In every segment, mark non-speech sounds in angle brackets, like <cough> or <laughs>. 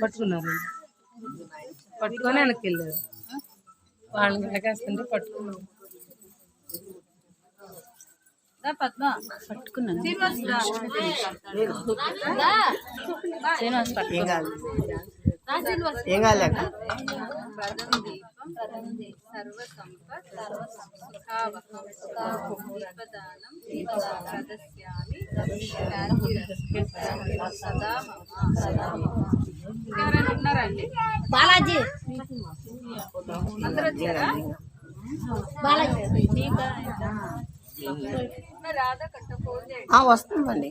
పట్టుకున్నారు పట్టుకొని వెనక్కి వెళ్ళారు వాళ్ళని వెనకేస్తుంటే పట్టుకున్నారు పట్టుకున్నాను. కాదు. ఏం ఉన్నారండి బాలాజీ. అందరూ వచ్చారా? బాలాజీ. వస్తుందండి.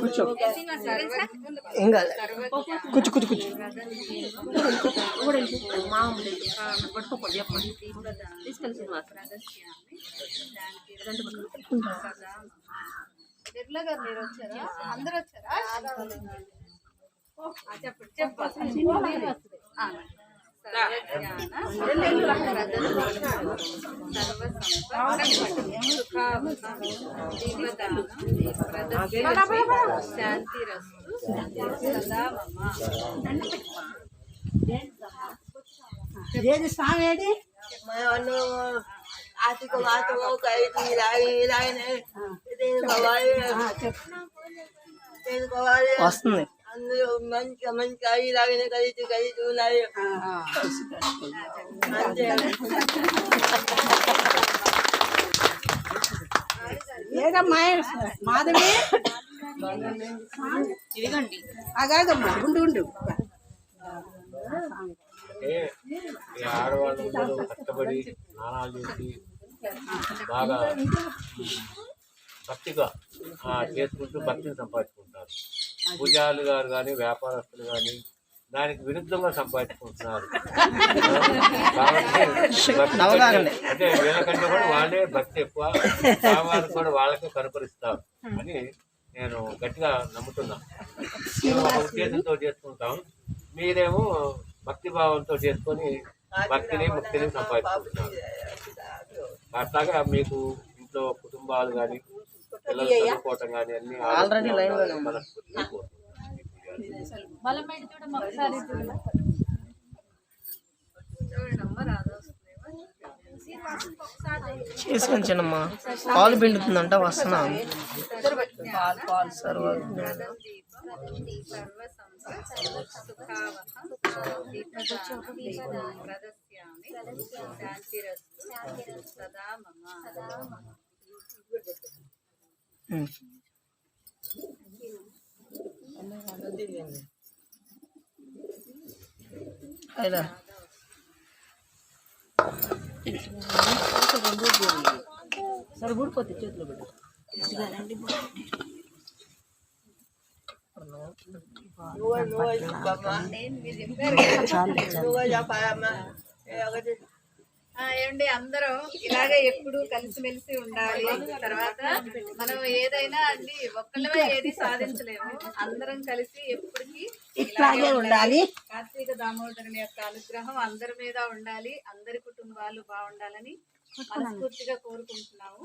కూర్చో కూర్చో కూర్చో మీరు వచ్చారా అందరూ వచ్చారా చెప్పండి చెప్పండి ఆ, శాంతి సదా మమ ఏది స్వామి ఏది ఆతికు మాతకు కలిసి ఇలాగే ఇలాగనే వస్తుంది. అందరూ మంచిగా మంచిగా ఇలాగనే కలిసి కలిసి ఉన్నాయి ఏదమ్మా మాధవి అగాదమ్మా ఉండు ఉండు ఆడవాళ్ళందరూ కష్టపడి స్నానాలు చేసి బాగా భక్తిగా ఆ, చేసుకుంటూ భక్తిని సంపాదించుకుంటారు. పూజారులు గారు కానీ వ్యాపారస్తులు కానీ దానికి విరుద్ధంగా సంపాదించుకుంటున్నారు. అంటే వీళ్ళకంటే కూడా వాళ్ళే భక్తి ఎక్కువ. భావాలు కూడా వాళ్ళకే కనుపరిస్తారు అని నేను గట్టిగా నమ్ముతున్నా మేము ఒక ఉద్దేశంతో చేసుకుంటాం. మీరేమో భక్తి భావంతో చేసుకొని భక్తిని ముక్తిని సంపాదించుకుంటున్నారు. అట్లాగా మీకు ఇంట్లో కుటుంబాలు కానీ line లోనే. చేసుకొని చిన్నమ్మ పాలు పిండుతుందంట వస్తున్నాను సర్వ ఉమ్. అయినా సరే ఊడిపోతే చేతిలో పెట్టు ఆ, ఏమండి అందరం ఇలాగే ఎప్పుడు కలిసిమెలిసి ఉండాలి. తర్వాత మనం ఏదైనా అండి ఒక్కళ్ళమే ఏది సాధించలేము. అందరం కలిసి ఎప్పటికీ ఇట్లాగే ఉండాలి. కార్తీక దామోదరుని యొక్క అనుగ్రహం అందరి మీద ఉండాలి. అందరి కుటుంబాలు బాగుండాలని మనస్ఫూర్తిగా కోరుకుంటున్నాము.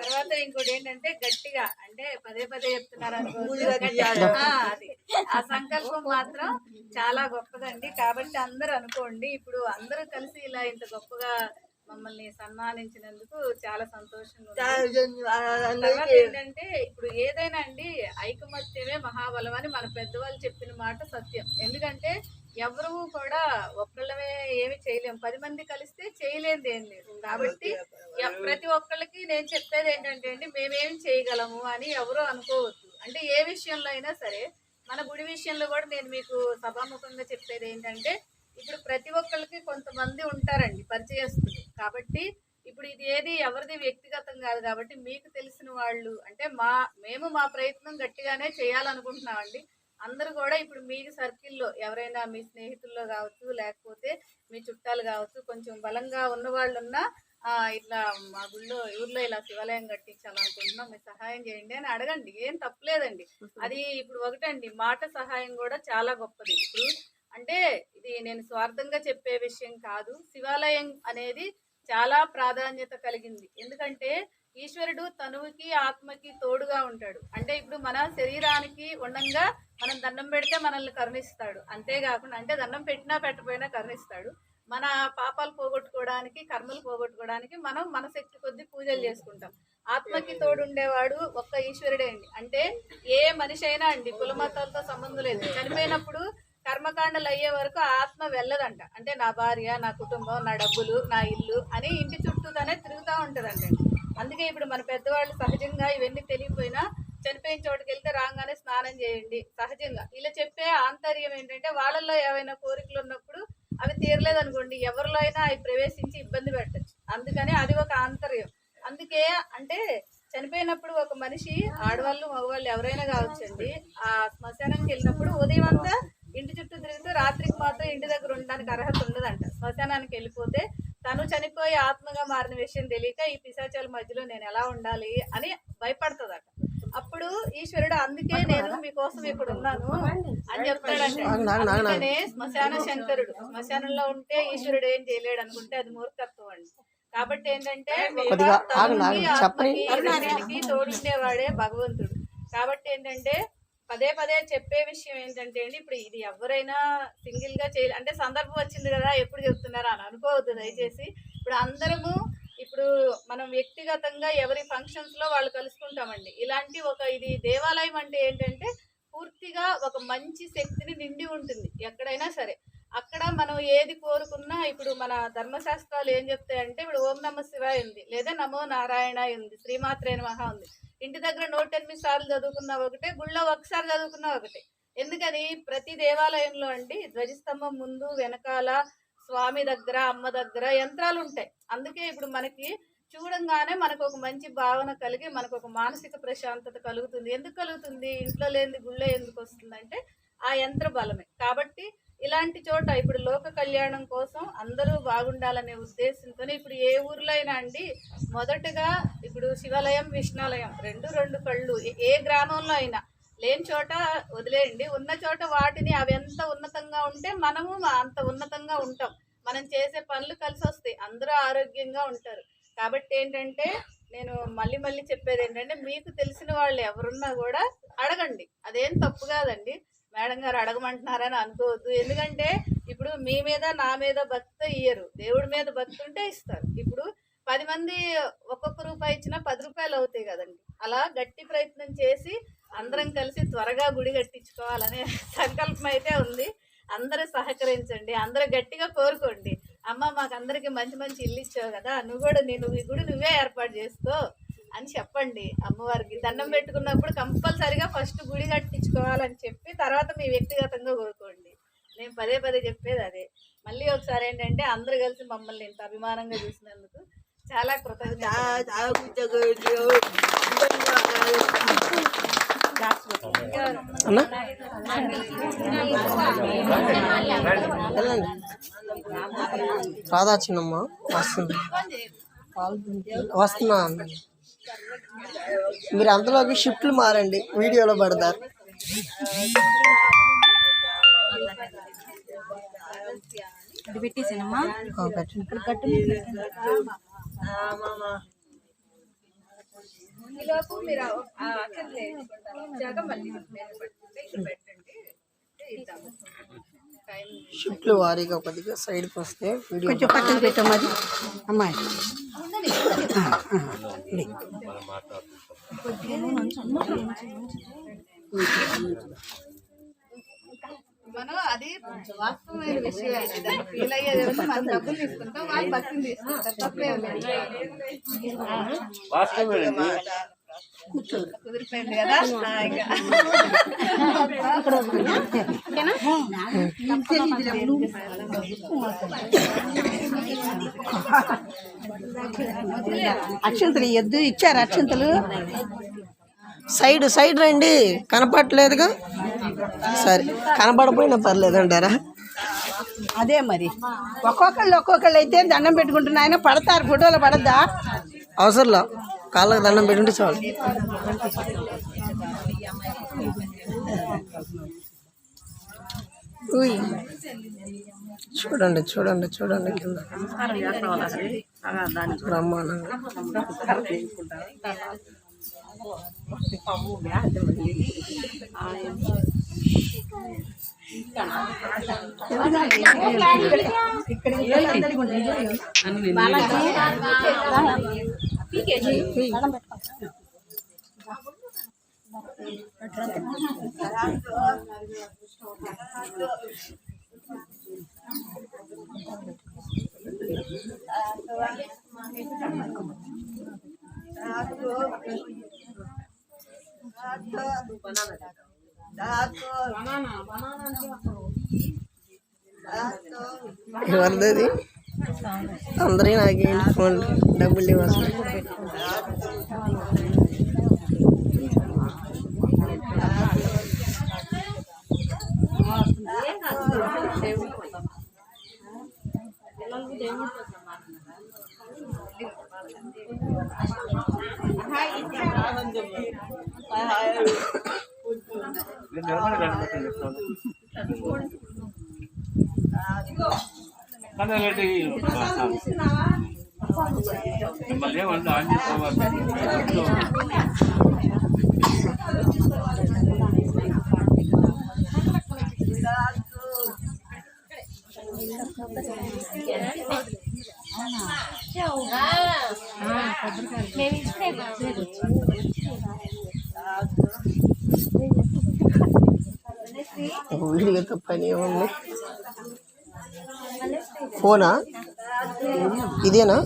తర్వాత ఇంకోటి ఏంటంటే గట్టిగా అంటే పదే పదే చెప్తున్నారు అది. ఆ సంకల్పం మాత్రం చాలా గొప్పదండి. కాబట్టి అందరూ అనుకోండి ఇప్పుడు అందరూ కలిసి ఇలా ఇంత గొప్పగా మమ్మల్ని సన్మానించినందుకు చాలా సంతోషంగా ఏంటంటే ఇప్పుడు ఏదైనా అండి ఐకమత్యమే మహాబలం అని మన పెద్దవాళ్ళు చెప్పిన మాట సత్యం. ఎందుకంటే ఎవరు కూడా ఒక్కళ్ళమే ఏమి చేయలేము. పది మంది కలిస్తే చేయలేనిది ఏం లేదు. కాబట్టి ప్రతి ఒక్కళ్ళకి నేను చెప్పేది ఏంటంటే అండి మేమేం చేయగలము అని ఎవరు అనుకోవద్దు. అంటే ఏ విషయంలో అయినా సరే మన గుడి విషయంలో కూడా నేను మీకు సభాముఖంగా చెప్పేది ఏంటంటే ఇప్పుడు ప్రతి ఒక్కళ్ళకి కొంతమంది ఉంటారండి పరిచయస్తులు. కాబట్టి ఇప్పుడు ఇది ఏది ఎవరిది వ్యక్తిగతం కాదు కాబట్టి మీకు తెలిసిన వాళ్ళు అంటే మా మేము మా ప్రయత్నం గట్టిగానే చేయాలనుకుంటున్నామండి. అందరూ కూడా ఇప్పుడు మీ సర్కిల్లో ఎవరైనా మీ స్నేహితుల్లో కావచ్చు లేకపోతే మీ చుట్టాలు కావచ్చు కొంచెం బలంగా ఉన్న వాళ్ళు ఉన్నా ఇట్లా మా గుళ్ళో ఊర్లో ఇలా శివాలయం కట్టించాలనుకుంటున్నాం మీరు సహాయం చేయండి అని అడగండి. ఏం తప్పలేదండి అది ఇప్పుడు ఒకటండి మాట సహాయం కూడా చాలా గొప్పది. ఇప్పుడు అంటే ఇది నేను స్వార్థంగా చెప్పే విషయం కాదు. శివాలయం అనేది చాలా ప్రాధాన్యత కలిగింది. ఎందుకంటే ఈశ్వరుడు తనువుకి ఆత్మకి తోడుగా ఉంటాడు. అంటే ఇప్పుడు మన శరీరానికి ఉండంగా మనం దండం పెడితే మనల్ని కరుణిస్తాడు. అంతేకాకుండా అంటే దండం పెట్టినా పెట్టపోయినా కరుణిస్తాడు. మన పాపాలు పోగొట్టుకోవడానికి కర్మలు పోగొట్టుకోవడానికి మనం మన శక్తి కొద్ది పూజలు చేసుకుంటాం. ఆత్మకి తోడుండేవాడు ఒక్క ఈశ్వరుడే అండి. అంటే ఏ మనిషి అయినా అండి కుల మతాలతో సంబంధం లేదు. చనిపోయినప్పుడు కర్మకాండలు అయ్యే వరకు ఆత్మ వెళ్ళదంట. అంటే నా భార్య నా కుటుంబం నా డబ్బులు నా ఇల్లు అని ఇంటి చుట్టూతానే తిరుగుతూ ఉంటుందంట అందుకే ఇప్పుడు మన పెద్దవాళ్ళు సహజంగా ఇవన్నీ తెలియపోయినా చనిపోయిన చోటుకి వెళ్తే రాగానే స్నానం చేయండి. సహజంగా. ఇలా చెప్పే ఆంతర్యం ఏంటంటే వాళ్ళల్లో ఏవైనా కోరికలు ఉన్నప్పుడు అవి తీరలేదు అనుకోండి ఎవరిలో అయినా అవి ప్రవేశించి ఇబ్బంది పెట్టచ్చు. అందుకని అది ఒక ఆంతర్యం. అందుకే అంటే చనిపోయినప్పుడు ఒక మనిషి ఆడవాళ్ళు మగవాళ్ళు ఎవరైనా కావచ్చండి ఆ శ్మశానానికి వెళ్ళినప్పుడు ఉదయం అంతా ఇంటి చుట్టూ తిరుగుతూ రాత్రికి మాత్రం ఇంటి దగ్గర ఉండడానికి అర్హత ఉండదంట. శ్మశానానికి వెళ్ళిపోతే తను చనిపోయి ఆత్మగా మారిన విషయం తెలియక ఈ పిశాచాల మధ్యలో నేను ఎలా ఉండాలి అని భయపడుతుందట. అప్పుడు ఈశ్వరుడు అందుకే నేను మీకోసం ఇక్కడ ఉన్నాను అని చెప్తాడంటే అందుకనే శ్మశాన శంకరుడు. శ్మశానంలో ఉంటే ఈశ్వరుడు ఏం చేయలేడు అనుకుంటే అది మూర్ఖత్వం అండి. కాబట్టి ఏంటంటే ఆత్మకి, తోడుండేవాడే భగవంతుడు. కాబట్టి ఏంటంటే పదే పదే చెప్పే విషయం ఏంటంటే అండి ఇప్పుడు ఇది ఎవరైనా సింగిల్గా చేయాలి. అంటే సందర్భం వచ్చింది కదా ఎప్పుడు చెప్తున్నారు అని అనుకోవద్దు దయచేసి. ఇప్పుడు అందరము ఇప్పుడు మనం వ్యక్తిగతంగా ఎవరి ఫంక్షన్స్లో వాళ్ళు కలుసుకుంటామండి. ఇలాంటి ఒక ఇది దేవాలయం అంటే ఏంటంటే పూర్తిగా ఒక మంచి శక్తిని నిండి ఉంటుంది ఎక్కడైనా సరే. అక్కడ మనం ఏది కోరుకున్నా ఇప్పుడు మన ధర్మశాస్త్రాలు ఏం చెప్తాయంటే ఇప్పుడు ఓం నమ శివాయ ఉంది లేదా నమో నారాయణ ఉంది శ్రీమాత్రే మహా ఉంది. ఇంటి దగ్గర నూట ఎనిమిది సార్లు చదువుకున్నా ఒకటే గుళ్ళో ఒకసారి చదువుకున్నా ఒకటే. ఎందుకని? ప్రతి దేవాలయంలో అండి ధ్వజస్తంభం ముందు వెనకాల స్వామి దగ్గర అమ్మ దగ్గర యంత్రాలు ఉంటాయి అందుకే ఇప్పుడు మనకి చూడంగానే మనకు ఒక మంచి భావన కలిగి మనకు ఒక మానసిక ప్రశాంతత కలుగుతుంది. ఎందుకు కలుగుతుంది? ఇంట్లో లేనిది గుళ్ళో ఎందుకు వస్తుందంటే ఆ యంత్ర బలమే. కాబట్టి ఇలాంటి చోట ఇప్పుడు లోక కళ్యాణం కోసం అందరూ బాగుండాలనే ఉద్దేశంతో ఇప్పుడు ఏ ఊర్లో అయినా అండి మొదటగా ఇప్పుడు శివాలయం విష్ణాలయం రెండు రెండు కళ్ళు ఏ- ఏ గ్రామంలో అయినా లేని చోట వదిలేయండి. ఉన్న చోట వాటిని అవి ఎంత ఉన్నతంగా ఉంటే మనము అంత ఉన్నతంగా ఉంటాం. మనం చేసే పనులు కలిసి వస్తాయి. అందరూ ఆరోగ్యంగా ఉంటారు. కాబట్టి ఏంటంటే నేను మళ్ళీ మళ్ళీ చెప్పేది ఏంటంటే మీకు తెలిసిన వాళ్ళు ఎవరున్నా కూడా అడగండి. అదేం తప్పు కాదండి. మేడం గారు అడగమంటున్నారని అనుకోవద్దు. ఎందుకంటే ఇప్పుడు మీ మీద నా మీద భక్తి ఇయ్యరు. దేవుడి మీద భక్తి ఉంటే ఇస్తారు. ఇప్పుడు పది మంది ఒక్కొక్క రూపాయి ఇచ్చినా పది రూపాయలు అవుతాయి కదండి. అలా గట్టి ప్రయత్నం చేసి అందరం కలిసి త్వరగా గుడి కట్టించుకోవాలనే <laughs> సంకల్పం అయితే ఉంది. అందరూ సహకరించండి అందరూ గట్టిగా కోరుకోండి. అమ్మ మాకు అందరికి మంచి మంచి ఇల్లు ఇచ్చావు కదా నువ్వు కూడా నేను ఈ గుడి నువ్వే ఏర్పాటు చేసుకో అని చెప్పండి అమ్మవారికి. దండం పెట్టుకున్నప్పుడు కంపల్సరిగా ఫస్ట్ గుడి కట్టించుకోవాలని చెప్పి తర్వాత మీ వ్యక్తిగతంగా కోరుకోండి. నేను పదే పదే చెప్పేది అదే. మళ్ళీ ఒకసారి ఏంటంటే అందరూ కలిసి మమ్మల్ని ఇంత అభిమానంగా చూసినందుకు చాలా కృతజ్ఞత రాధా చిన్నమ్మ? వస్తుంది వస్తున్నా. అన్న. మీరు అంతలోకి షిఫ్ట్లు మారండి. వీడియోలో పడతారు పెట్టేసానమ్మా. పెట్టండి. వచ్చాక మళ్ళీ పెట్టండి. షిఫ్ట్లు వారీగా కొద్దిగా సైడ్కి వస్తే వీడియో కొంచెం పక్కన పెట్టమ్మది అమ్మాయి మనం అది వాస్తవమైన విషయం ఫీల్ అయ్యేది మనం డబ్బులు తీసుకుంటాం వాళ్ళు భక్తిని తీసుకుంటారు. తప్పేం కుదిరిపోయింది కదా? అక్షంతలు ఎద్దు ఇచ్చారు అక్షంతలు? సైడ్ సైడ్ రండి. కనపడలేదుగా సరే కనపడపోయినా పర్లేదు అంటారా? అదే మరి. ఒక్కొక్కళ్ళు ఒక్కొక్కళ్ళు అయితే దండం పెట్టుకుంటున్న. ఆయన పడతారు ఫోటోలు పడద్దా? అవసరంలా. కాళ్ళకి దండం పెట్టుంటే చాలు చూడండి చూడండి చూడండి కింద బ్రహ్మాండంగా ఎవరిది అందరి నాకేంటి ఫోన్? డబ్బులు ఇవ్వాలి నేను నిలబడి కనిపిస్తుంది చెప్తాను. కానీ అలాంటి మిమ్మల్ని ఏమన్నా పని ఏముంది ఫోనా? ఇదేనా?